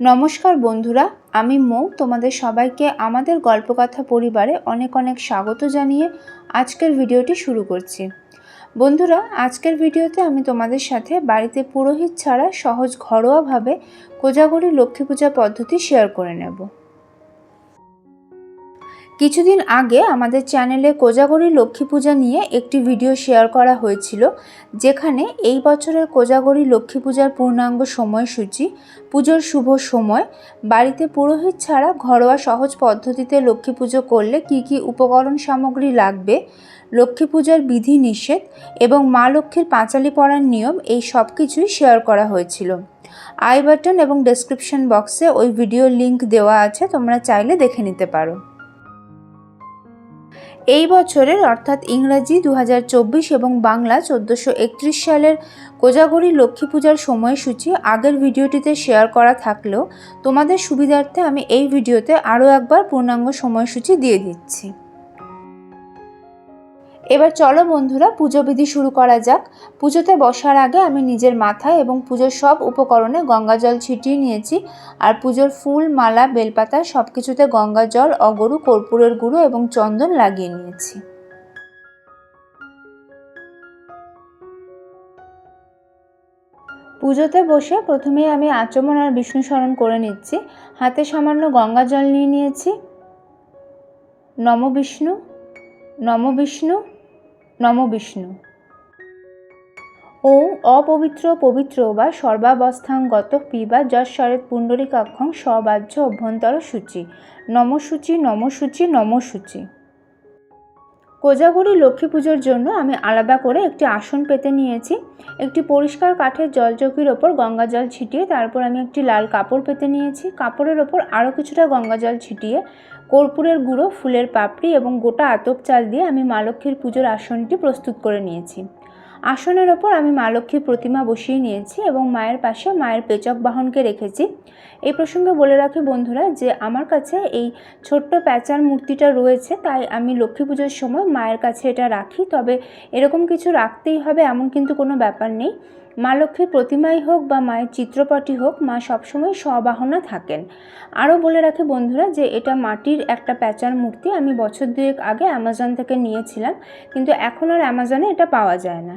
নমস্কার বন্ধুরা, আমি মৌ। তোমাদের সবাইকে আমাদের গল্পকথা পরিবারে অনেক অনেক স্বাগত জানিয়ে আজকের ভিডিওটি শুরু করছি। বন্ধুরা, আজকের ভিডিওতে আমি তোমাদের সাথে বাড়িতে পুরোহিত ছাড়া সহজ ঘরোয়াভাবে কোজাগরি লক্ষ্মী পূজা পদ্ধতি শেয়ার করে নেব। কিছুদিন আগে আমাদের চ্যানেলে কোজাগরি লক্ষ্মী পূজা নিয়ে একটি ভিডিও শেয়ার করা হয়েছিল, যেখানে এই বছরের কোজাগরি লক্ষ্মী পূজার পূর্ণাঙ্গ সময়সূচি, পুজোর শুভ সময়, বাড়িতে পুরোহিত ছাড়া ঘরোয়া সহজ পদ্ধতিতে লক্ষ্মী পুজো করলে কি কি উপকরণ সামগ্রী লাগবে, লক্ষ্মী পূজার বিধি নিষেধ এবং মা লক্ষ্মীর পাঁচালি পড়ার নিয়ম এই সব কিছুই শেয়ার করা হয়েছিল। আই বাটন এবং ডেসক্রিপশন বক্সে ওই ভিডিও লিংক দেওয়া আছে, তোমরা চাইলে দেখে নিতে পারো। এই বছরের অর্থাৎ ইংরাজি দু হাজার চব্বিশ এবং বাংলা চোদ্দোশো সালের কোজাগরি লক্ষ্মী পূজার সময়সূচি আগের ভিডিওটিতে শেয়ার করা থাকলেও তোমাদের সুবিধার্থে আমি এই ভিডিওতে আরও একবার পূর্ণাঙ্গ সময়সূচি দিয়ে দিচ্ছি। এবার চলো বন্ধুরা, পুজো বিধি শুরু করা যাক। পুজোতে বসার আগে আমি নিজের মাথায় এবং পুজোর সব উপকরণে গঙ্গা জল ছিটিয়ে নিয়েছি আর পুজোর ফুল, মালা, বেলপাতা সব কিছুতে গঙ্গা জল, অগরু, কর্পূরের গুঁড়ো এবং চন্দন লাগিয়ে নিয়েছি। পুজোতে বসে প্রথমেই আমি আচমন আর বিষ্ণু স্মরণ করে নিচ্ছি। হাতে সামান্য গঙ্গা জল নিয়ে নিয়েছি। নম বিষ্ণু নম বিষ্ণু নম বিষ্ণু। ওং অপবিত্র পবিত্র বা সর্বাবস্থাঙ্গত পিবা যশ্বরেত পুণ্ডরিকাক্ষং সবাহ্য অভ্যন্তর সূচি। নমসূচি নমসূচি নমসূচি কোজাগরি লক্ষ্মী পুজোর জন্য আমি আলাদা করে একটি আসন পেতে নিয়েছি। একটি পরিষ্কার কাঠের জলচকির ওপর গঙ্গা জল ছিটিয়ে, তারপর আমি একটি লাল কাপড় পেতে নিয়েছি। কাপড়ের ওপর আরও কিছুটা গঙ্গা জল ছিটিয়ে কর্পূরের গুঁড়ো, ফুলের পাপড়ি এবং গোটা আতপ চাল দিয়ে আমি মা লক্ষ্মীর পুজোর আসনটি প্রস্তুত করে নিয়েছি। আসনের ওপর আমি মা লক্ষ্মীর প্রতিমা বসিয়ে নিয়েছি এবং মায়ের পাশে মায়ের পেচক বাহনকে রেখেছি। এই প্রসঙ্গে বলে রাখি বন্ধুরা যে আমার কাছে এই ছোট্ট প্যাঁচার মূর্তিটা রয়েছে, তাই আমি লক্ষ্মী পুজোর সময় মায়ের কাছে এটা রাখি। তবে এরকম কিছু রাখতেই হবে এমন কিন্তু কোনো ব্যাপার নেই। মা লক্ষ্মীর প্রতিমাই হোক বা মায়ের চিত্রপটই হোক, মা সবসময় স্ববাহনা থাকেন। আরও বলে রাখে বন্ধুরা যে এটা মাটির একটা প্যাঁচার মূর্তি। আমি বছর দুয়েক আগে অ্যামাজন থেকে নিয়েছিলাম, কিন্তু এখন আর অ্যামাজনে এটা পাওয়া যায় না।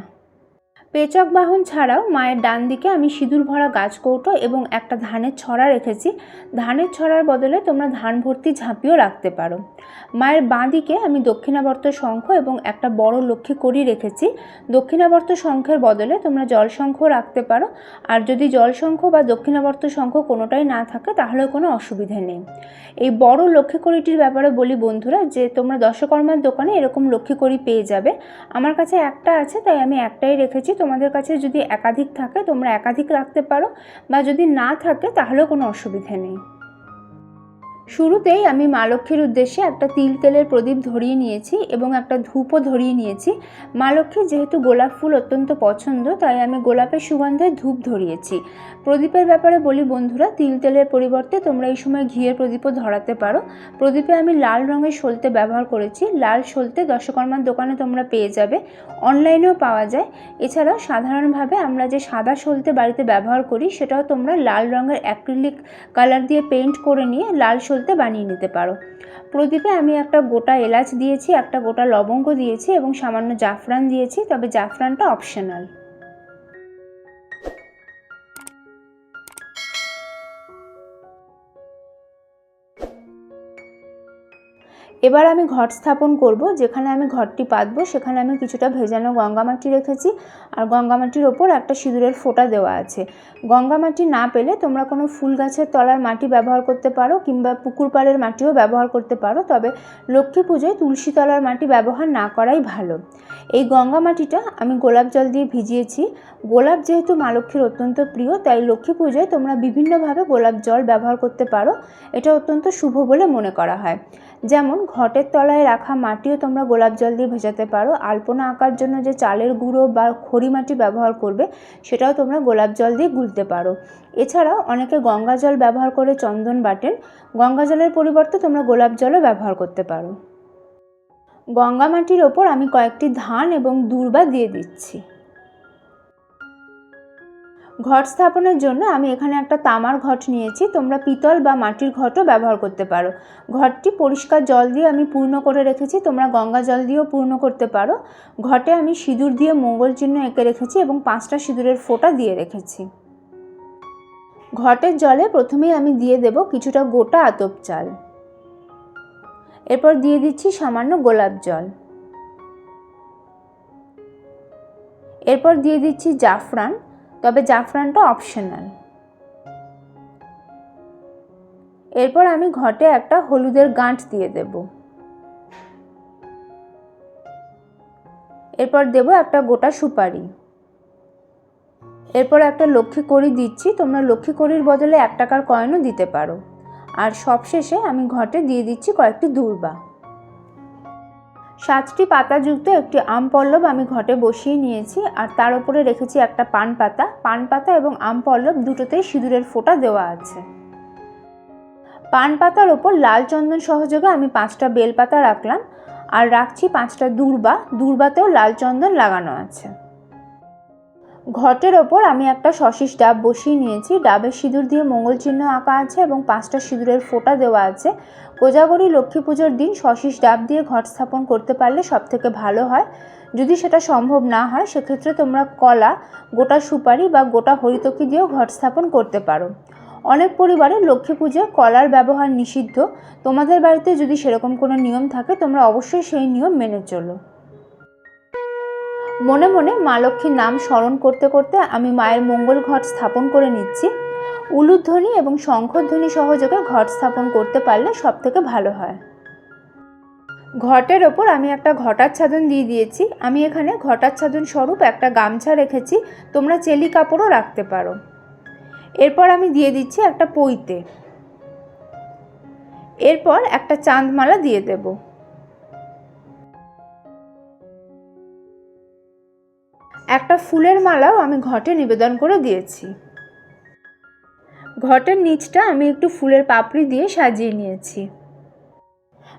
পেচক বাহন ছাড়াও মায়ের ডান দিকে আমি সিঁদুর ভরা গাছ কৌটো এবং একটা ধানের ছড়া রেখেছি। ধানের ছড়ার বদলে তোমরা ধান ভর্তি ঝাঁপিও রাখতে পারো। মায়ের বাঁ দিকে আমি দক্ষিণাবর্ত শঙ্খ এবং একটা বড় লক্ষ্মী করি রেখেছি। দক্ষিণাবর্ত শঙ্খের বদলে তোমরা জল শঙ্খ রাখতে পারো। আর যদি জল শঙ্খ বা দক্ষিণাবর্ত শঙ্খ কোনোটাই না থাকে, তাহলে কোনো অসুবিধা নেই। এই বড় লক্ষ্মী কড়িটির ব্যাপারে বলি বন্ধুরা যে, তোমরা দশকর্মার দোকানে এরকম লক্ষ্মী কড়ি পেয়ে যাবে। আমার কাছে একটা আছে, তাই আমি একটাই রেখেছি। তোমাদের কাছে যদি একাধিক থাকে, তোমরা একাধিক রাখতে পারো, বা যদি না থাকে, তাহলেও কোনো অসুবিধে নেই। শুরুতেই আমি মা লক্ষ্মীর উদ্দেশ্যে একটা তিল তেলের প্রদীপ ধরিয়ে নিয়েছি এবং একটা ধূপও ধরিয়ে নিয়েছি। মা লক্ষ্মীর যেহেতু গোলাপ ফুল অত্যন্ত পছন্দ, তাই আমি গোলাপের সুগন্ধে ধূপ ধরিয়েছি। প্রদীপের ব্যাপারে বলি বন্ধুরা, তিল তেলের পরিবর্তে তোমরা এই সময় ঘিয়ের প্রদীপও ধরাতে পারো। প্রদীপে আমি লাল রঙের সলতে ব্যবহার করেছি। লাল সলতে দশকর্মার দোকানে তোমরা পেয়ে যাবে। অনলাইনেও পাওয়া যায়। এছাড়াও সাধারণভাবে আমরা যে সাদা সলতে বাড়িতে ব্যবহার করি, সেটাও তোমরা লাল রঙের অ্যাক্রিলিক কালার দিয়ে পেইন্ট করে নিয়ে লাল সলতে বানিয়ে নিতে পারো। প্রদীপে আমি একটা গোটা এলাচ দিয়েছি, একটা গোটা লবঙ্গ দিয়েছি এবং সামান্য জাফরান দিয়েছি, তবে জাফরানটা অপশনাল এবার আমি ঘট স্থাপন করব, যেখানে আমি ঘরটি পাতবো, সেখানে আমি কিছুটা ভেজানো গঙ্গামাটি রেখেছি আর গঙ্গামাটির ওপর একটা সিঁদুরের ফোঁটা দেওয়া আছে। গঙ্গামাটি না পেলে তোমরা কোনো ফুল গাছের তলার মাটি ব্যবহার করতে পারো কিংবা পুকুর পাড়ের মাটিও ব্যবহার করতে পারো, তবে লক্ষ্মী পুজোয় তুলসী তলার মাটি ব্যবহার না করাই ভালো। এই গঙ্গা মাটিটা আমি গোলাপ জল দিয়ে ভিজিয়েছি। গোলাপ যেহেতু মা লক্ষ্মীর অত্যন্ত প্রিয়, তাই লক্ষ্মী পুজোয় তোমরা বিভিন্নভাবে গোলাপ জল ব্যবহার করতে পারো। এটা অত্যন্ত শুভ বলে মনে করা হয়। যেমন ঘটের তলায় রাখা মাটিও তোমরা গোলাপ জল দিয়ে ভেজাতে পারো। আলপনা আঁকার জন্য যে চালের গুঁড়ো বা খড়ি মাটি ব্যবহার করবে, সেটাও তোমরা গোলাপ জল দিয়ে গুলতে পারো। এছাড়াও অনেকে গঙ্গা জল ব্যবহার করে চন্দন বাটেন। গঙ্গা জলের পরিবর্তে তোমরা গোলাপ জলও ব্যবহার করতে পারো। গঙ্গা মাটির ওপর আমি কয়েকটি ধান এবং দূর্বা দিয়ে দিচ্ছি। ঘট স্থাপনের জন্য আমি এখানে একটা তামার ঘট নিয়েছি। তোমরা পিতল বা মাটির ঘটও ব্যবহার করতে পারো। ঘরটি পরিষ্কার জল দিয়ে আমি পূর্ণ করে রেখেছি। তোমরা গঙ্গা জল দিয়েও পূর্ণ করতে পারো। ঘটে আমি সিঁদুর দিয়ে মঙ্গল চিহ্ন এঁকে রেখেছি এবং পাঁচটা সিঁদুরের ফোঁটা দিয়ে রেখেছি। ঘটের জলে প্রথমেই আমি দিয়ে দেব কিছুটা গোটা আতপ চাল। এরপর দিয়ে দিচ্ছি সামান্য গোলাপ জল। এরপর দিয়ে দিচ্ছি জাফরান। তবে জাফরানটা অপশনাল এরপর আমি ঘটে একটা হলুদের গাঁট দিয়ে দেব। এরপর দেব একটা গোটা সুপারি। এরপর একটা লক্ষ্মী কড়ি দিচ্ছি, তোমরা লক্ষ্মী কড়ির বদলে এক টাকার কয়েনও দিতে পারো। আর সবশেষে আমি ঘটে দিয়ে দিচ্ছি কয়েকটি দূর্বা। সাতটি পাতাযুক্ত একটি আম পল্লব আমি ঘটে বসিয়ে নিয়েছি আর তার উপরে রেখেছি একটা পান পাতা পান পাতা এবং আম পল্লব দুটোতেই সিঁদুরের ফোঁটা দেওয়া আছে। পান পাতার ওপর লাল চন্দন সহযোগে আমি পাঁচটা বেলপাতা রাখলাম আর রাখছি পাঁচটা দূর্বা। দূর্বাতেও লাল চন্দন লাগানো আছে। ঘটের ওপর আমি একটা সশিস ডাব বসিয়ে নিয়েছি। ডাবের সিঁদুর দিয়ে মঙ্গল চিহ্ন আঁকা আছে এবং পাঁচটা সিঁদুরের ফোঁটা দেওয়া আছে। কোজাগরী লক্ষ্মী পুজোর দিন সশিস ডাব দিয়ে ঘট স্থাপন করতে পারলে সব থেকে ভালো হয়। যদি সেটা সম্ভব না হয়, সেক্ষেত্রে তোমরা কলা, গোটা সুপারি বা গোটা হরিতকি দিয়েও ঘট স্থাপন করতে পারো। অনেক পরিবারে লক্ষ্মী পুজোয় কলার ব্যবহার নিষিদ্ধ। তোমাদের বাড়িতে যদি সেরকম কোনো নিয়ম থাকে, তোমরা অবশ্যই সেই নিয়ম মেনে চলো। মনে মনে মা লক্ষ্মীর নাম স্মরণ করতে করতে আমি মায়ের মঙ্গল ঘট স্থাপন করে নিচ্ছি। উলুধ্বনি এবং শঙ্খধ্বনি সহযোগে ঘট স্থাপন করতে পারলে সব থেকে ভালো হয়। ঘটের ওপর আমি একটা ঘটাচ্ছাদন দিয়ে দিয়েছি। আমি এখানে ঘটাচ্ছাদন স্বরূপ একটা গামছা রেখেছি। তোমরা চেলি কাপড়ও রাখতে পারো। এরপর আমি দিয়ে দিচ্ছি একটা পইতে এরপর একটা চাঁদমালা দিয়ে দেবো। একটা ফুলের মালাও আমি ঘটে নিবেদন করে দিয়েছি। ঘটের নিচটা আমি একটু ফুলের পাপড়ি দিয়ে সাজিয়ে নিয়েছি।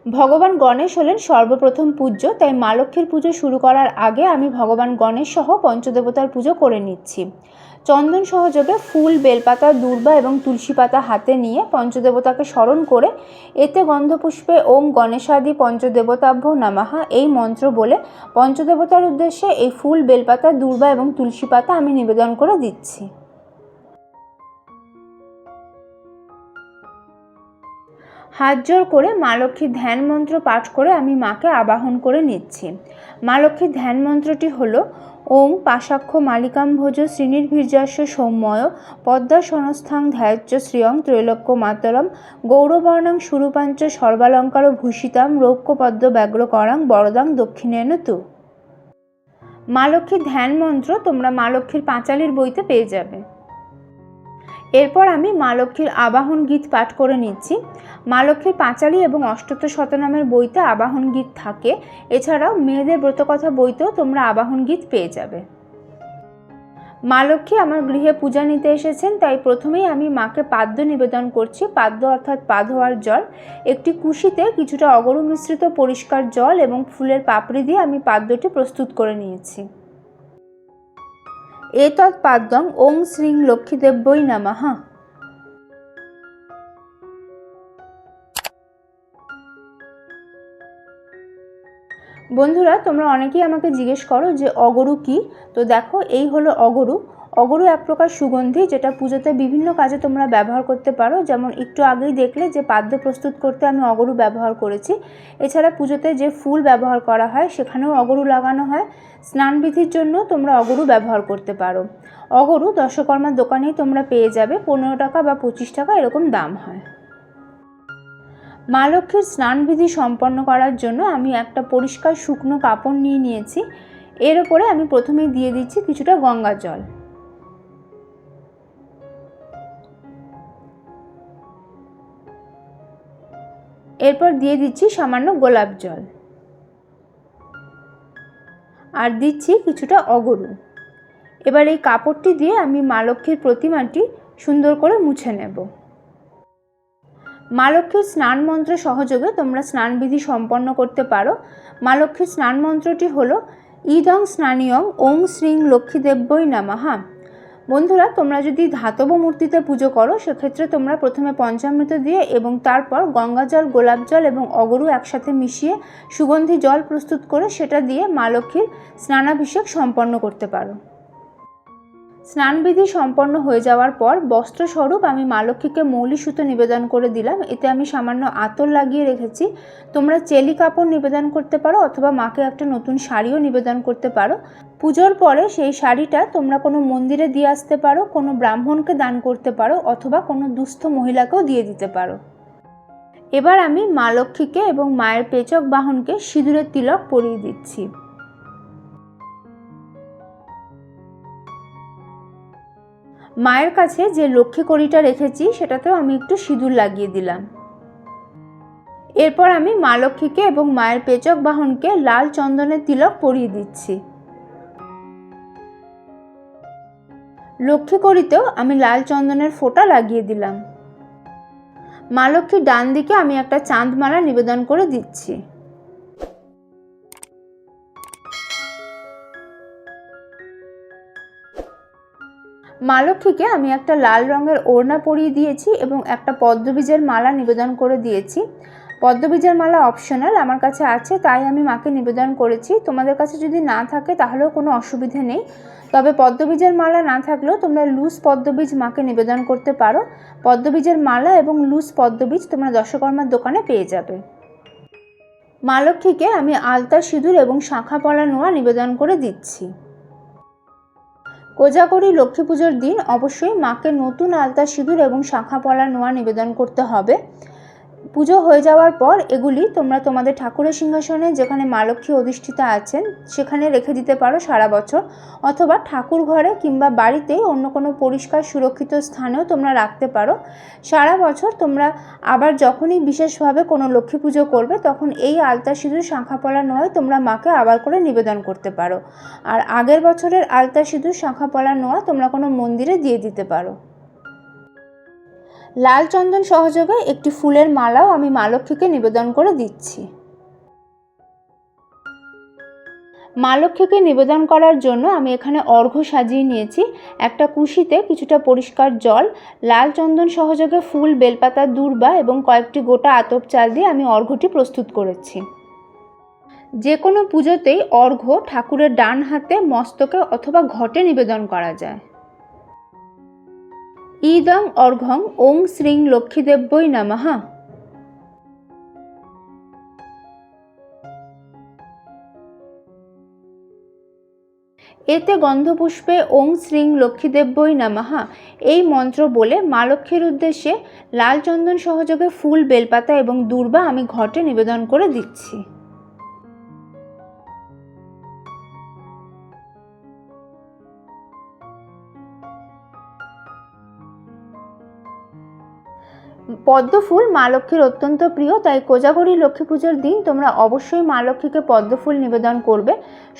ভগবান গণেশ হলেন সর্বপ্রথম পূজ্য, তাই মা লক্ষ্মীর পুজো শুরু করার আগে আমি ভগবান গণেশ সহ পঞ্চদেবতার পুজো করে নিচ্ছি। চন্দন সহযোগে ফুল, বেলপাতা, দূর্বা এবং তুলসী পাতা হাতে নিয়ে পঞ্চদেবতাকে স্মরণ করে এতে গন্ধপুষ্পে ওম গণেশাদি পঞ্চদেবতাভ্য নামাহা এই মন্ত্র বলে পঞ্চদেবতার উদ্দেশ্যে এই ফুল, বেলপাতা, দূর্বা এবং তুলসী পাতা আমি নিবেদন করে দিচ্ছি। হাত জোর করে মা লক্ষ্মীর ধ্যান মন্ত্র পাঠ করে আমি মাকে আবাহন করে নিচ্ছি। মা লক্ষ্মীর ধ্যান মন্ত্রটি হলো ওং পাশাক্ষ মালিকাম ভোজ শ্রীনির্ভীর্যাস্য সৌম্যয় পদ্মা সনস্থাং ধ্যায়চ্চ শ্রিয়ং ত্রৈলোক্য মাতরম গৌরবর্ণাং সুরূপাঞ্চ সর্বালঙ্কার ভূষিতাম রৌক্যপদ্ম ব্যগ্র করাং বরদাং দক্ষিণেন তু। মা লক্ষ্মীর ধ্যান মন্ত্র তোমরা মা লক্ষ্মীর পাঁচালির বইতে পেয়ে যাবে। এরপর আমি মা লক্ষ্মীর আবাহন গীত পাঠ করে নিচ্ছি। মা লক্ষ্মীর পাঁচালী এবং অষ্টত শতনামের বইতে আবাহন গীত থাকে। এছাড়াও মেয়েদের ব্রতকথা বইতেও তোমরা আবাহন গীত পেয়ে যাবে। মা লক্ষ্মী আমার গৃহে পূজা নিতে এসেছেন, তাই প্রথমেই আমি মাকে পাদ্য নিবেদন করছি। পাদ্য অর্থাৎ পা ধোয়ার জল। একটি কুশিতে কিছুটা অগরু মিশ্রিত পরিষ্কার জল এবং ফুলের পাপড়ি দিয়ে আমি পাদ্যটি প্রস্তুত করে নিয়েছি। এতৎ পাদ্যং ওং শ্রীং লক্ষ্মীদেব্যই নামাহা বন্ধুরা, তোমরা অনেকেই আমাকে জিজ্ঞেস করো যে অগরু কি? তো দেখো, এই হলো অগরু। অগরু এক প্রকার সুগন্ধি যেটা পুজোতে বিভিন্ন কাজে তোমরা ব্যবহার করতে পারো। যেমন একটু আগেই দেখলে যে পাদ্য প্রস্তুত করতে আমি অগরু ব্যবহার করেছি। এছাড়া পুজোতে যে ফুল ব্যবহার করা হয়, সেখানেও অগরু লাগানো হয়। স্নানবিধির জন্য তোমরা অগরু ব্যবহার করতে পারো। অগরু দশকর্মার দোকানেই তোমরা পেয়ে যাবে। পনেরো টাকা বা পঁচিশ টাকা এরকম দাম হয়। মা লক্ষ্মীর স্নানবিধি সম্পন্ন করার জন্য আমি একটা পরিষ্কার শুকনো কাপড় নিয়ে নিয়েছি। এর ওপরে আমি প্রথমেই দিয়ে দিচ্ছি কিছুটা গঙ্গা জল। এরপর দিয়ে দিচ্ছি সামান্য গোলাপ জল। আর দিচ্ছি কিছুটা অগরু। এবার এই কাপড়টি দিয়ে আমি মা লক্ষ্মীর প্রতিমাটি সুন্দর করে মুছে নেব। মা লক্ষ্মীর স্নান মন্ত্র সহযোগে তোমরা স্নানবিধি সম্পন্ন করতে পারো। মা লক্ষ্মীর স্নান মন্ত্রটি হলো, ইদং স্নানীয়ং ওং শ্রীং লক্ষ্মীদেব্যই নামাহা বন্ধুরা, তোমরা যদি ধাতব মূর্তিতে পুজো করো, সেক্ষেত্রে তোমরা প্রথমে পঞ্চামৃত দিয়ে এবং তারপর গঙ্গা জল, গোলাপ জল এবং অগরু একসাথে মিশিয়ে সুগন্ধি জল প্রস্তুত করে সেটা দিয়ে মা লক্ষ্মীর স্নানাভিষেক সম্পন্ন করতে পারো। স্নানবিধি সম্পন্ন হয়ে যাওয়ার পর বস্ত্রস্বরূপ আমি মা লক্ষ্মীকে মৌলি সুতো নিবেদন করে দিলাম। এতে আমি সামান্য আতর লাগিয়ে রেখেছি। তোমরা চেলি কাপড় নিবেদন করতে পারো অথবা মাকে একটা নতুন শাড়িও নিবেদন করতে পারো। পুজোর পরে সেই শাড়িটা তোমরা কোনো মন্দিরে দিয়ে আসতে পারো, কোনো ব্রাহ্মণকে দান করতে পারো অথবা কোনো দুস্থ মহিলাকেও দিয়ে দিতে পারো। এবার আমি মা লক্ষ্মীকে এবং মায়ের পেচক বাহনকে সিঁদুরের তিলক পরিয়ে দিচ্ছি। মায়ের কাছে যে লক্ষ্মী কড়িটা রেখেছি, সেটাতেও আমি একটু সিঁদুর লাগিয়ে দিলাম। এরপর আমি মা লক্ষ্মীকে এবং মায়ের পেচক বাহনকে লাল চন্দনের তিলক পরিয়ে দিচ্ছি। লক্ষ্মী কড়িতেও আমি লাল চন্দনের ফোঁটা লাগিয়ে দিলাম। মা লক্ষ্মীর ডান দিকে আমি একটা চাঁদমালা নিবেদন করে দিচ্ছি। মা লক্ষ্মীকে আমি একটা লাল রঙের ওড়না পরিয়ে দিয়েছি এবং একটা পদ্মবীজের মালা নিবেদন করে দিয়েছি। পদ্মবীজের মালা অপশনাল আমার কাছে আছে, তাই আমি মাকে নিবেদন করেছি। তোমাদের কাছে যদি না থাকে তাহলেও কোনো অসুবিধে নেই। তবে পদ্মবীজের মালা না থাকলেও তোমরা লুজ পদ্মবীজ মাকে নিবেদন করতে পারো। পদ্মবীজের মালা এবং লুজ পদ্মবীজ তোমরা দশকর্মার দোকানে পেয়ে যাবে। মা লক্ষ্মীকে আমি আলতা সিঁদুর এবং শাঁখা পলা নোয়া নিবেদন করে দিচ্ছি। কোজাগরি লক্ষ্মী পুজোর দিন অবশ্যই মাকে নতুন আলতা সিঁদুর এবং শাঁখা পলা নোয়া নিবেদন করতে হবে। পুজো হয়ে যাওয়ার পর এগুলি তোমরা তোমাদের ঠাকুরের সিংহাসনে যেখানে মা লক্ষ্মী অধিষ্ঠিতা আছেন, সেখানে রেখে দিতে পারো সারা বছর। অথবা ঠাকুর ঘরে কিংবা বাড়িতেই অন্য কোনো পরিষ্কার সুরক্ষিত স্থানেও তোমরা রাখতে পারো। সারা বছর তোমরা আবার যখনই বিশেষভাবে কোনো লক্ষ্মী পুজো করবে, তখন এই আলতা সিঁদুর শাঁখাপলা নয়, তোমরা মাকে আবার করে নিবেদন করতে পারো। আর আগের বছরের আলতা সিঁদুর শাঁখাপলা নোয়া তোমরা কোনো মন্দিরে দিয়ে দিতে পারো। লাল চন্দন সহযোগে একটি ফুলের মালাও আমি মা লক্ষ্মীকে নিবেদন করে দিচ্ছি। মা লক্ষ্মীকে নিবেদন করার জন্য আমি এখানে অর্ঘ্য সাজিয়ে নিয়েছি। একটা কুশিতে কিছুটা পরিষ্কার জল, লাল চন্দন সহযোগে ফুল, বেলপাতা, দূর্বা এবং কয়েকটি গোটা আতপ চাল দিয়ে আমি অর্ঘ্যটি প্রস্তুত করেছি। যে কোনো পুজোতেই অর্ঘ্য ঠাকুরের ডান হাতে মস্তকে অথবা ঘটে নিবেদন করা যায়। ইদং অর্ঘং ওং শ্রীং লক্ষ্মীদেব্যই নামাহা এতে গন্ধপুষ্পে ওং শ্রীং লক্ষ্মীদেব্যই নামাহা এই মন্ত্র বলে মা লক্ষ্মীর উদ্দেশ্যে লাল চন্দন সহযোগে ফুল, বেলপাতা এবং দূর্বা আমি ঘটে নিবেদন করে দিচ্ছি। পদ্ম ফুল মা লক্ষ্মীর অত্যন্ত প্রিয়, তাই কোজাগরি লক্ষ্মী পুজোর দিন তোমরা অবশ্যই মা লক্ষ্মীকে পদ্ম ফুল নিবেদন করবে।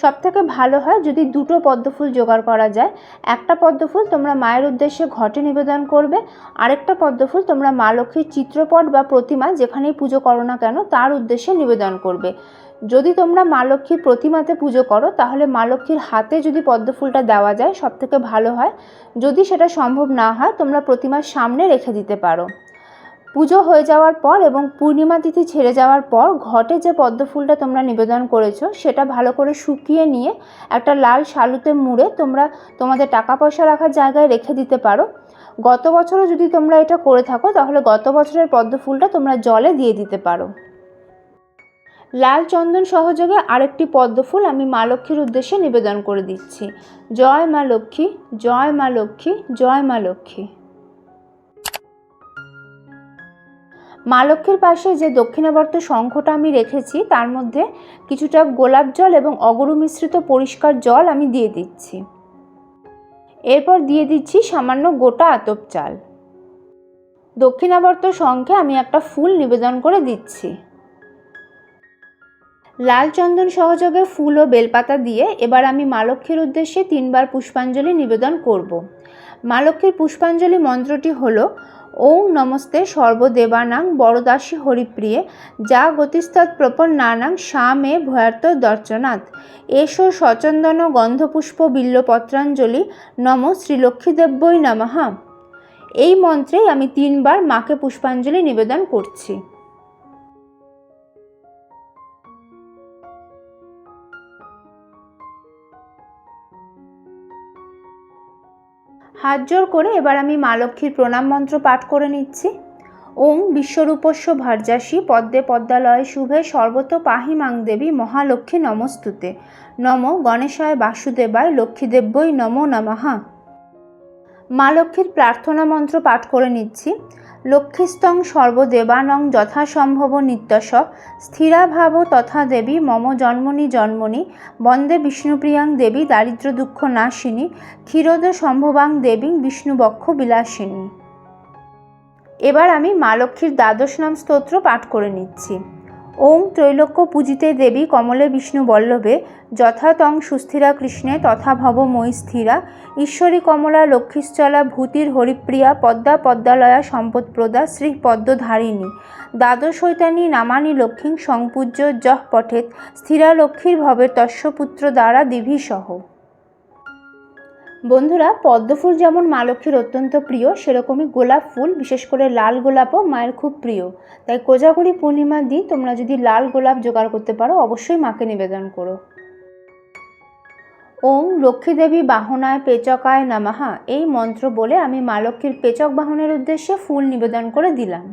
সব থেকে ভালো হয় যদি দুটো পদ্ম ফুল জোগাড় করা যায়। একটা পদ্ম ফুল তোমরা মায়ের উদ্দেশ্যে ঘটে নিবেদন করবে, আরেকটা পদ্ম ফুল তোমরা মা লক্ষ্মীর চিত্রপট বা প্রতিমা যেখানেই পুজো করো না কেন, তার উদ্দেশ্যে নিবেদন করবে। যদি তোমরা মা লক্ষ্মীর প্রতিমাতে পুজো করো, তাহলে মা লক্ষ্মীর হাতে যদি পদ্ম ফুলটা দেওয়া যায় সব থেকে ভালো হয়। যদি সেটা সম্ভব না হয়, তোমরা প্রতিমার সামনে রেখে দিতে পারো। পুজো হয়ে যাওয়ার পর এবং পূর্ণিমা তিথি ছেড়ে যাওয়ার পর ঘটে যে পদ্ম ফুলটা তোমরা নিবেদন করেছ, সেটা ভালো করে শুকিয়ে নিয়ে একটা লাল শালুতে মুড়ে তোমরা তোমাদের টাকা পয়সা রাখার জায়গায় রেখে দিতে পারো। গত বছরও যদি তোমরা এটা করে থাকো, তাহলে গত বছরের পদ্ম ফুলটা তোমরা জলে দিয়ে দিতে পারো। লাল চন্দন সহযোগে আরেকটি পদ্মফুল আমি মা লক্ষ্মীর উদ্দেশ্যে নিবেদন করে দিচ্ছি। জয় মা লক্ষ্মী, জয় মা লক্ষ্মী, জয় মা লক্ষ্মী। মা লক্ষ্মীর পাশে যে দক্ষিণাবর্ত শঙ্খটা আমি রেখেছি, তার মধ্যে কিছুটা গোলাপ জল এবং অগরু মিশ্রিত পরিষ্কার জল আমি দিয়ে দিচ্ছি। এরপর দিয়ে দিচ্ছি সামান্য গোটা আতপ চাল। দক্ষিণাবর্ত শঙ্খে আমি একটা ফুল নিবেদন করে দিচ্ছি। লাল চন্দন সহযোগে ফুল ও বেলপাতা দিয়ে এবার আমি মা লক্ষ্মীর উদ্দেশ্যে তিনবার পুষ্পাঞ্জলি নিবেদন করব। মা লক্ষ্মীর পুষ্পাঞ্জলি মন্ত্রটি হলো ওং নমস্তে সর্বদেবানাং বড়দাসী হরিপ্রিয়ে যা গতিস্তৎ প্রপন্নানাং সা মে ভয়ার্ত দর্শনাথ। এসো সচন্দন গন্ধপুষ্প বিল্লপত্রাঞ্জলি, নম শ্রীলক্ষ্মীদেব্যই নমহা এই মন্ত্রেই আমি তিনবার মাকে পুষ্পাঞ্জলি নিবেদন করছি। হাত জোর করে এবার আমি মা লক্ষ্মীর প্রণাম মন্ত্র পাঠ করে নিচ্ছি। ওং বিশ্বরূপস্য ভার্যাসী পদ্মে পদ্মালয় শুভে সর্বত পাহি মাং দেবী মহালক্ষ্মী নমস্তুতে। নম গণেশায় বাসুদেবায় লক্ষ্মীদেব্যই নম নমহা মা লক্ষ্মীর প্রার্থনা মন্ত্র পাঠ করে নিচ্ছি। লক্ষ্মীস্তং সর্বদেবানং যথাসম্ভব নিত্যস স্থিরাভাব তথা দেবী মম জন্মনি জন্মনি, বন্দে বিষ্ণুপ্রিয়াং দেবী দারিদ্র দুঃখ নাশিনী, ক্ষীরদ সম্ভবাং দেবী বিষ্ণুবক্ষ বিলাসিনী। এবার আমি মা লক্ষ্মীর দ্বাদশ নাম স্তোত্র পাঠ করে নিচ্ছি। ওং ত্রৈলোক্য পূজিতে দেবী কমলে বিষ্ণু বল্লভে যথা তং সুস্থিরা কৃষ্ণে তথা ভব মই স্থিরা, ঈশ্বরী কমলা লক্ষ্মীশ্চলা ভূতির হরিপ্রিয়া, পদ্মা পদ্মালয়া সম্পদপ্রদা শ্রী পদ্মধারিণী, দ্বাদশ হৈতানী নামানি লক্ষ্মী সংপূজ্য যহ পঠেত, স্থিরা লক্ষ্মীর ভবে তস্য পুত্র দ্বারা দিভিসহ। বন্ধুরা, পদ্ম ফুল যেমন মা লক্ষ্মীর অত্যন্ত প্রিয়, সেরকমই গোলাপ ফুল, বিশেষ করে লাল গোলাপও মায়ের খুব প্রিয়। তাই কোজাগরি পূর্ণিমার দিন তোমরা যদি লাল গোলাপ জোগাড় করতে পারো, অবশ্যই মাকে নিবেদন করো। ওং লক্ষ্মী দেবী বাহনায় পেচকায় নামাহা এই মন্ত্র বলে আমি মা লক্ষ্মীর পেচক বাহনের উদ্দেশ্যে ফুল নিবেদন করে দিলাম।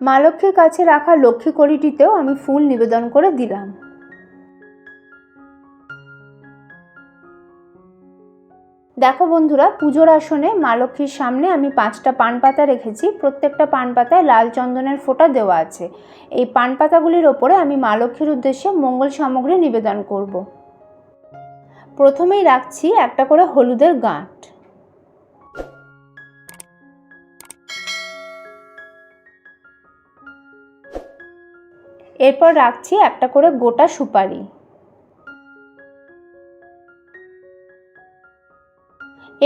মা লক্ষ্মীর কাছে রাখা লক্ষ্মী কড়িটিতেও আমি ফুল নিবেদন করে দিলাম। দেখো বন্ধুরা, পুজোর আসনে মা লক্ষ্মীর সামনে আমি পাঁচটা পান পাতা রেখেছি। প্রত্যেকটা পান পাতায় লাল চন্দনের ফোঁটা দেওয়া আছে। এই পান পাতাগুলির ওপরে আমি মা লক্ষ্মীর উদ্দেশ্যে মঙ্গল সামগ্রী নিবেদন করব। প্রথমেই রাখছি একটা করে হলুদের গাঁট। এরপর রাখছি একটা করে গোটা সুপারি।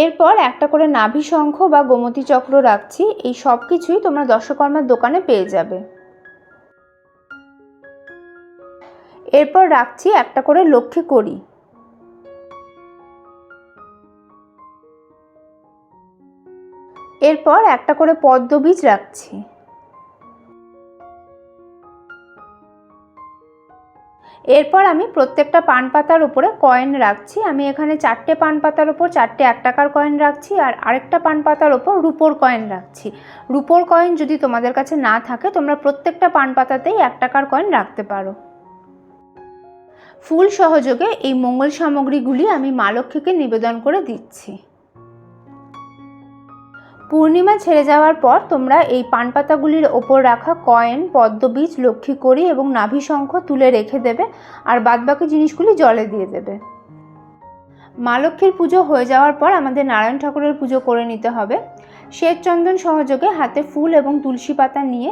এরপর একটা করে নাভি শঙ্খ বা গোমতী চক্র রাখছি, এই সব কিছুই তোমরা দশকর্মার দোকানে পেয়ে যাবে। এরপর রাখছি একটা করে লক্ষ্মী করি এরপর একটা করে পদ্মবীজ রাখছি। এরপর আমি প্রত্যেকটা পান পাতার উপরে কয়েন রাখছি। আমি এখানে চারটে পান পাতার ওপর চারটে এক টাকার কয়েন রাখছি আর আরেকটা পান পাতার ওপর রুপোর কয়েন রাখছি। রুপোর কয়েন যদি তোমাদের কাছে না থাকে, তোমরা প্রত্যেকটা পান পাতাতেই এক টাকার কয়েন রাখতে পারো। ফুল সহযোগে এই মঙ্গল সামগ্রীগুলি আমি মা লক্ষ্মীকে নিবেদন করে দিচ্ছি। পূর্ণিমা ছেড়ে যাওয়ার পর তোমরা এই পান পাতাগুলির ওপর রাখা কয়েন, পদ্মবীজ লক্ষ্মী করি এবং নাভি শঙ্খ তুলে রেখে দেবে আর বাদবাকি জিনিসগুলি জলে দিয়ে দেবে। মা লক্ষ্মীর পুজো হয়ে যাওয়ার পর আমাদের নারায়ণ ঠাকুরের পুজো করে নিতে হবে। শ্বেত চন্দন সহযোগে হাতে ফুল এবং তুলসী পাতা নিয়ে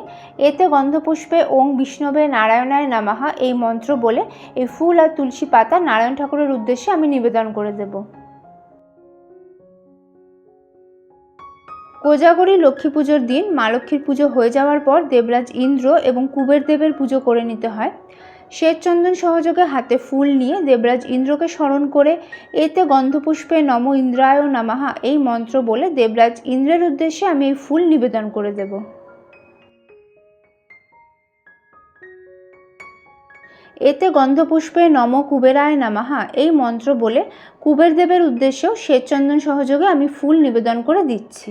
এতে গন্ধপুষ্পে ওং বিষ্ণবে নারায়ণায় নামাহা এই মন্ত্র বলে এই ফুল আর তুলসী পাতা নারায়ণ ঠাকুরের উদ্দেশ্যে আমি নিবেদন করে দেবো। কোজাগরী লক্ষ্মী পুজোর দিন মা লক্ষ্মীর পুজো হয়ে যাওয়ার পর দেবরাজ ইন্দ্র এবং কুবের দেবের পুজো করে নিতে হয়। শ্বেতচন্দন সহযোগে হাতে ফুল নিয়ে দেবরাজ ইন্দ্রকে স্মরণ করে, এতে গন্ধপুষ্পে নম ইন্দ্রায় নামাহা এই মন্ত্র বলে দেবরাজ ইন্দ্রের উদ্দেশ্যে আমি এই ফুল নিবেদন করে দেব। এতে গন্ধপুষ্পে নম কুবেরায় নামাহা এই মন্ত্র বলে কুবের দেবের উদ্দেশ্যেও শ্বেতচন্দন সহযোগে আমি ফুল নিবেদন করে দিচ্ছি।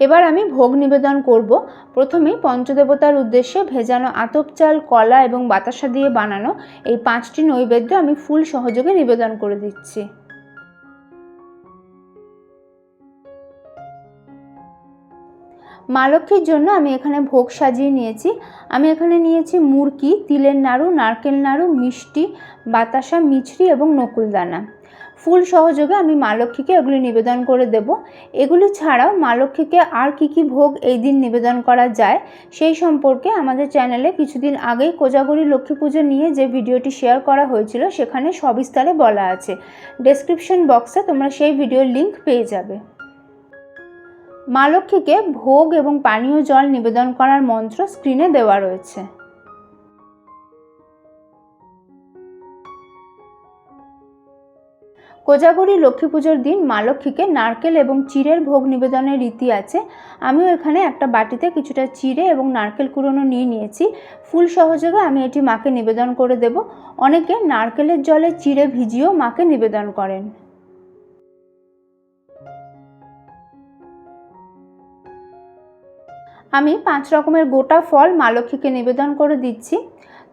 এবার আমি ভোগ নিবেদন করব। প্রথমেই পঞ্চদেবতার উদ্দেশ্যে ভেজানো আতপ চাল, কলা এবং বাতাসা দিয়ে বানানো এই পাঁচটি নৈবেদ্য আমি ফুল সহযোগে নিবেদন করে দিচ্ছি। মা লক্ষ্মীর জন্য আমি এখানে ভোগ সাজিয়ে নিয়েছি। আমি এখানে নিয়েছি মুরকি, তিলের নাড়ু, নারকেল নাড়ু, মিষ্টি, বাতাসা, মিছরি এবং নকুলদানা। ফুল সহযোগে আমি মা লক্ষ্মীকে এগুলি নিবেদন করে দেব। এগুলি ছাড়াও মা লক্ষ্মীকে আর কি কি ভোগ এই দিন নিবেদন করা যায়, সেই সম্পর্কে আমাদের চ্যানেলে কিছুদিন আগেই কোজাগরি লক্ষ্মী পুজো নিয়ে যে ভিডিওটি শেয়ার করা হয়েছিল, সেখানে সবিস্তারে বলা আছে। ডেসক্রিপশন বক্সে তোমরা সেই ভিডিওর লিংক পেয়ে যাবে। মা লক্ষ্মীকে ভোগ এবং পানীয় জল নিবেদন করার মন্ত্র স্ক্রিনে দেওয়া রয়েছে। কোজাগরি লক্ষ্মী পুজোর দিন মা লক্ষ্মীকে নারকেল এবং চিড়ের ভোগ নিবেদনের রীতি আছে। আমিও এখানে একটা বাটিতে কিছুটা চিড়ে এবং নারকেল কুড়োনো নিয়ে নিয়েছি। ফুল সহযোগে আমি এটি মাকে নিবেদন করে দেব। অনেকে নারকেলের জলে চিড়ে ভিজিয়েও মাকে নিবেদন করেন। আমি পাঁচ রকমের গোটা ফল মা লক্ষ্মীকে নিবেদন করে দিচ্ছি।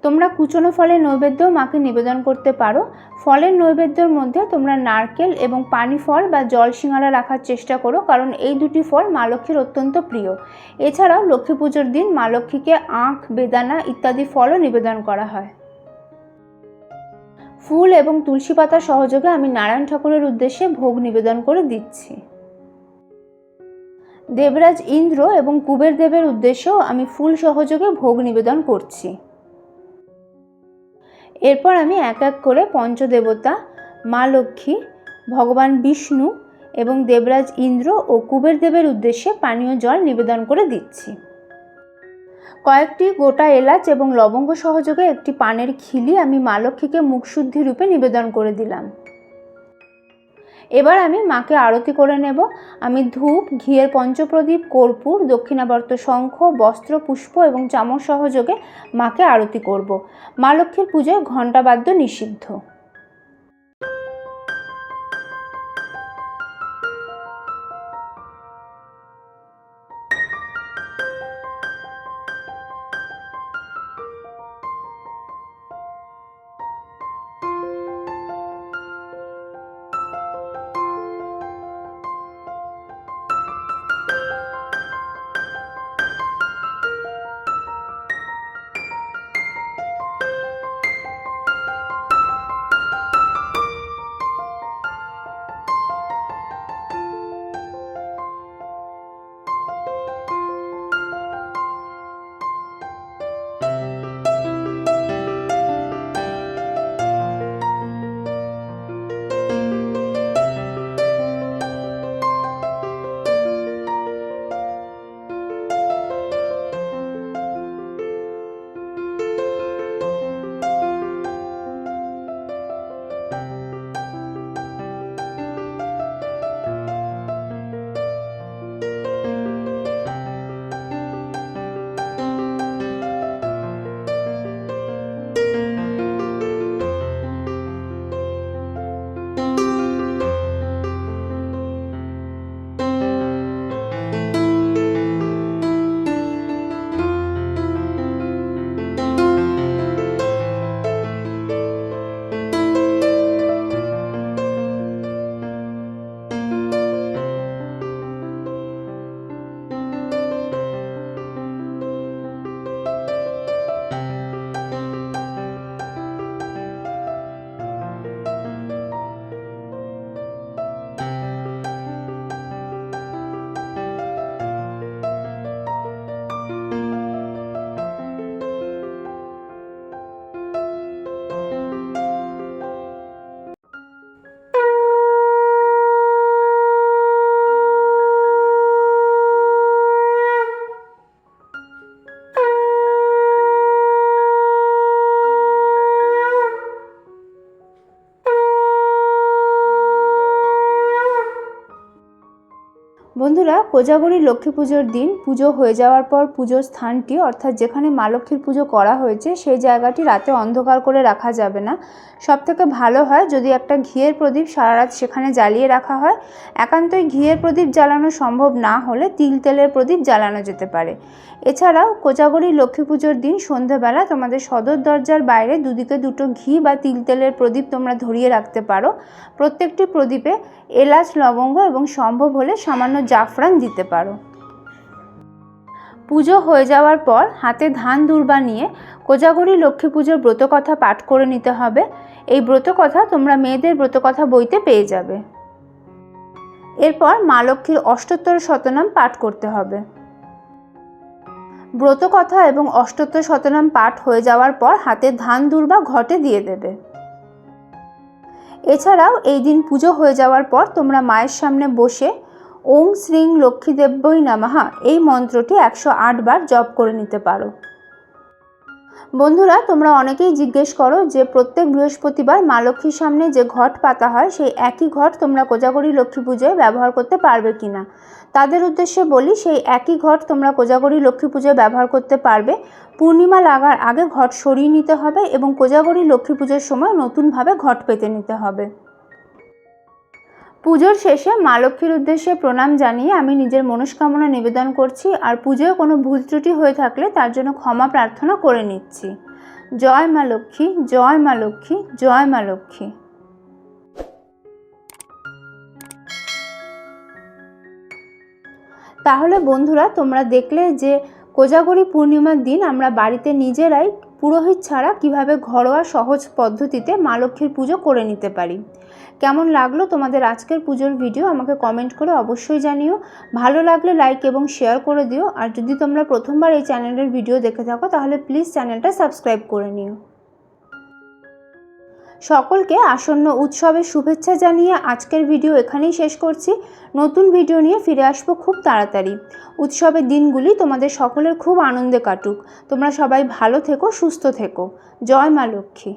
তোমরা কুচনো ফলের নৈবেদ্যও মাকে নিবেদন করতে পারো। ফলের নৈবেদ্যের মধ্যে তোমরা নারকেল এবং পানি ফল বা জল সিঙ্গারা রাখার চেষ্টা করো, কারণ এই দুটি ফল মা লক্ষ্মীর অত্যন্ত প্রিয়। এছাড়াও লক্ষ্মী পুজোর দিন মা লক্ষ্মীকে আখ, বেদানা ইত্যাদি ফলও নিবেদন করা হয়। ফুল এবং তুলসী পাতা সহযোগে আমি নারায়ণ ঠাকুরের উদ্দেশ্যে ভোগ নিবেদন করে দিচ্ছি। দেবরাজ ইন্দ্র এবং কুবের দেবের উদ্দেশ্যেও আমি ফুল সহযোগে ভোগ নিবেদন করছি। এরপর আমি এক এক করে পঞ্চদেবতা, মা লক্ষ্মী, ভগবান বিষ্ণু এবং দেবরাজ ইন্দ্র ও কুবের দেবের উদ্দেশ্যে পানীয় জল নিবেদন করে দিচ্ছি। কয়েকটি গোটা এলাচ এবং লবঙ্গ সহযোগে একটি পানের খিলি আমি মা লক্ষ্মীকে মুখশুদ্ধি রূপে নিবেদন করে দিলাম। এবার আমি মাকে আরতি করে নেব। আমি ধূপ, ঘিয়ের পঞ্চপ্রদীপ, কর্পূর, দক্ষিণাবর্ত শঙ্খ, বস্ত্র, পুষ্প এবং চামচ সহযোগে মাকে আরতি করব। মা লক্ষ্মীর পুজোয় ঘণ্টাবাদ্য নিষিদ্ধ। বন্ধুরা কোজাগরি লক্ষ্মী পুজোর দিন পুজো হয়ে যাওয়ার পর পুজোর স্থানটি, অর্থাৎ যেখানে মা লক্ষ্মীর পুজো করা হয়েছে, সেই জায়গাটি রাতে অন্ধকার করে রাখা যাবে না। সব থেকে ভালো হয় যদি একটা ঘিয়ের প্রদীপ সারা রাত সেখানে জ্বালিয়ে রাখা হয়। একান্তই ঘিয়ের প্রদীপ জ্বালানো সম্ভব না হলে তিল তেলের প্রদীপ জ্বালানো যেতে পারে। এছাড়াও কোজাগরি লক্ষ্মী পুজোর দিন সন্ধেবেলা তোমাদের সদর দরজার বাইরে দুদিকে দুটো ঘি বা তিল তেলের প্রদীপ তোমরা ধরিয়ে রাখতে পারো। প্রত্যেকটি প্রদীপে এলাচ, লবঙ্গ এবং সম্ভব হলে সামান্য জাফরান দিতে পারো। পুজো হয়ে যাওয়ার পর হাতে ধান দুর্বা নিয়ে কোজাগরী লক্ষ্মী পুজোর ব্রতকথা পাঠ করে নিতে হবে। এই ব্রতকথা তোমরা মেয়েদের ব্রতকথা বইতে পেয়ে যাবে। এরপর মা লক্ষ্মীর অষ্টোত্তর শতনাম পাঠ করতে হবে। ব্রতকথা এবং অষ্টোত্তর শতনাম পাঠ হয়ে যাওয়ার পর হাতে ধান দুর্বা ঘটে দিয়ে দেবে। এছাড়াও এই দিন পুজো হয়ে যাওয়ার পর তোমরা মায়ের সামনে বসে ওং শ্রীং লক্ষ্মীদেব্যই নামাহা। এই মন্ত্রটি একশো বার জপ করে নিতে পারো। বন্ধুরা, তোমরা অনেকেই জিজ্ঞেস করো যে প্রত্যেক বৃহস্পতিবার মা লক্ষ্মীর সামনে যে ঘট পাতা হয়, সেই একই ঘট তোমরা কোজাগরী লক্ষ্মী পুজোয় ব্যবহার করতে পারবে কি না তাদের উদ্দেশ্যে বলি, সেই একই ঘট তোমরা কোজাগরী লক্ষ্মী পুজোয় ব্যবহার করতে পারবে। পূর্ণিমা লাগার আগে ঘট সরিয়ে নিতে হবে এবং কোজাগরী লক্ষ্মী পুজোর সময় নতুনভাবে ঘট পেতে নিতে হবে। পুজোর শেষে মা লক্ষ্মীর উদ্দেশ্যে প্রণাম জানিয়ে আমি নিজের মনস্কামনা নিবেদন করছি আর পুজোয় কোনো ভুল ত্রুটি হয়ে থাকলে তার জন্য ক্ষমা প্রার্থনা করে নিচ্ছি। জয় মা লক্ষ্মী, জয় মা লক্ষ্মী, জয় মা লক্ষ্মী। তাহলে বন্ধুরা, তোমরা দেখলে যে কোজাগরী পূর্ণিমার দিন আমরা বাড়িতে নিজেরাই পুরোহিত ছাড়া কীভাবে ঘরোয়া সহজ পদ্ধতিতে মা লক্ষ্মীর পুজো করে নিতে পারি। কেমন লাগল তোমাদের আজকের পুজোর ভিডিও আমাকে কমেন্ট করে অবশ্যই জানিও। ভালো লাগলে লাইক এবং শেয়ার করে দিও। আর যদি তোমরা প্রথমবার এই চ্যানেলের ভিডিও দেখে থাকো, তাহলে প্লিজ চ্যানেলটা সাবস্ক্রাইব করে নিও। সকলকে আসন্ন উৎসবের শুভেচ্ছা জানিয়ে আজকের ভিডিও এখানেই শেষ করছি। নতুন ভিডিও নিয়ে ফিরে আসব খুব তাড়াতাড়ি। উৎসবের দিনগুলি তোমাদের সকলের খুব আনন্দে কাটুক। তোমরা সবাই ভালো থেকো, সুস্থ থেকো। জয় মা লক্ষ্মী।